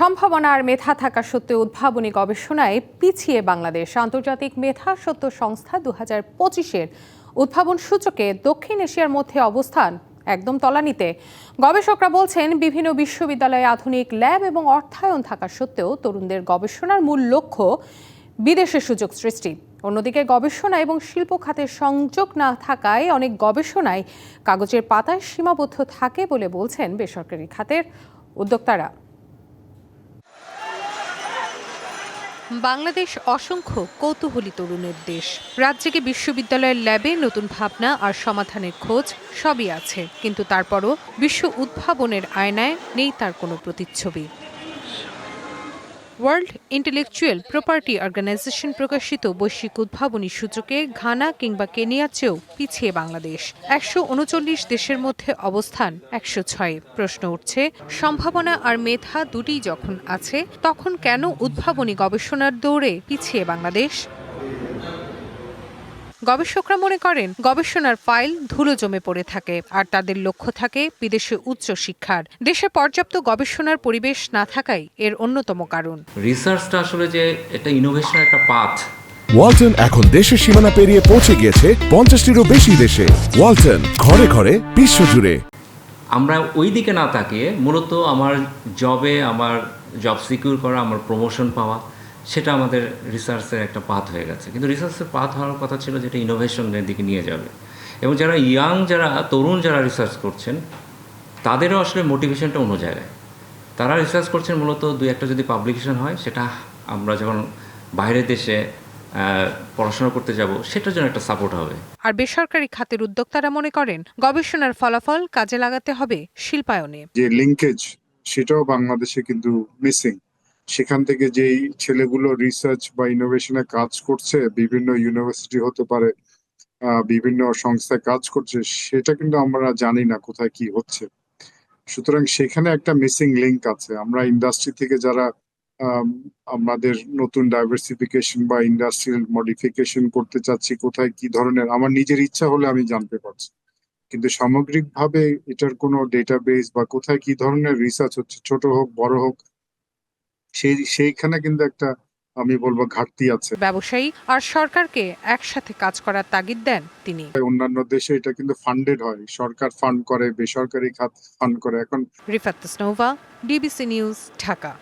সম্ভাবনা আর মেধা থাকা সত্ত্বেও উদ্ভাবনী গবেষণায় পিছিয়ে বাংলাদেশ। আন্তর্জাতিক মেধা সত্য সংস্থা দু হাজার পঁচিশের উদ্ভাবন সূচকে দক্ষিণ এশিয়ার মধ্যে অবস্থান একদম তলানিতে। গবেষকরা বলছেন, বিভিন্ন বিশ্ববিদ্যালয়ে আধুনিক ল্যাব এবং অর্থায়ন থাকা সত্ত্বেও তরুণদের গবেষণার মূল লক্ষ্য বিদেশে সুযোগ সৃষ্টি। অন্যদিকে গবেষণা এবং শিল্প খাতের সংযোগ না থাকায় অনেক গবেষণায় কাগজের পাতায় সীমাবদ্ধ থাকে বলে বলছেন বেসরকারি খাতের উদ্যোক্তারা। বাংলাদেশ অসংখ্য কৌতূহলী তরুণের দেশ। রাজ্যকে বিশ্ববিদ্যালয়ের ল্যাবে নতুন ভাবনা আর সমাধানের খোঁজ সবই আছে। কিন্তু তারপরও বিশ্ব উদ্ভাবনের আয়নায় নেই তার কোনো প্রতিচ্ছবি। ওয়ার্ল্ড ইন্টেলেকচুয়াল প্রপার্টি অর্গানাইজেশন প্রকাশিত বৈশ্বিক উদ্ভাবনী সূচকে ঘানা কিংবা কেনিয়ার চেয়েও পিছিয়ে বাংলাদেশ। একশো উনচল্লিশ দেশের মধ্যে অবস্থান একশো ছয়। প্রশ্ন উঠছে, সম্ভাবনা আর মেধা দুটি যখন আছে, তখন কেন উদ্ভাবনী গবেষণার দৌড়ে পিছিয়ে বাংলাদেশ? গবেষকরা মনে করেন গবেষণার ফাইল ধুলো জমে পড়ে থাকে আর তাদের লক্ষ্য থাকে বিদেশে উচ্চ শিক্ষার। দেশে পর্যাপ্ত গবেষণার পরিবেশ না থাকাই এর অন্যতম কারণ। রিসার্চটা আসলে যে এটা ইনোভেশনের একটা পাথ। ওয়ালটন এখন দেশের সীমানা পেরিয়ে পৌঁছে গিয়েছে পঞ্চাশটিরও বেশি দেশে। ওয়ালটন ঘরে ঘরে বিশ্বজুড়ে। আমরা ওই দিকে না তাকিয়ে মূলত আমার জবে আমার জব সিকিউর করা আমার প্রমোশন পাওয়া সেটা আমাদের রিসার্চের একটা পাথ হয়ে গেছে। কিন্তু রিসার্চের পাথ হওয়ার কথা ছিল যেটা ইনোভেশনের দিকে নিয়ে যাবে। এবং যারা ইয়াং যারা তরুণ যারা রিসার্চ করছেন তাদেরও আসলে মোটিভেশনটা অন্য জায়গায়। তারা রিসার্চ করছেন মূলত দুই একটা যদি পাবলিকেশন হয় সেটা আমরা যখন বাইরের দেশে পড়াশোনা করতে যাব সেটার জন্য একটা সাপোর্ট হবে। আর বেসরকারি খাতের উদ্যোক্তারা মনে করেন গবেষণার ফলাফল কাজে লাগাতে হবে শিল্পায়নে। যে লিঙ্কেজ সেটাও বাংলাদেশে কিন্তু মিসিং সেখান থেকে যেই ছেলেগুলো রিসার্চ বা ইনোভেশনে কাজ করছে বিভিন্ন ইউনিভার্সিটি হতে পারে বিভিন্ন সংস্থায় কাজ করছে সেটা কিন্তু আমরা জানি না কোথায় কি হচ্ছে। সুতরাং সেখানে একটা মিসিং লিঙ্ক আছে। আমরা ইন্ডাস্ট্রি থেকে যারা আম, আমাদের নতুন ডাইভার্সিফিকেশন বা ইন্ডাস্ট্রিয়াল মডিফিকেশন করতে চাচ্ছি কোথায় কি ধরনের আমার নিজের ইচ্ছা হলে আমি জানতে পারছি। কিন্তু সামগ্রিকভাবে এটার কোনো ডেটাবেস বা কোথায় কি ধরনের রিসার্চ হচ্ছে ছোট হোক বড় হোক সেই সেইখানে কিন্তু একটা আমি বলব ঘাটতি আছে। ব্যবসায়ী আর সরকারকে একসাথে কাজ করার তাগিদ দেন তিনি। অন্যান্য দেশে এটা কিন্তু ফান্ডেড হয়। সরকার ফান্ড করে বেসরকারি খাত ফান্ড করে। এখন রিফাত নোভা ডিবিসি নিউজ ঢাকা।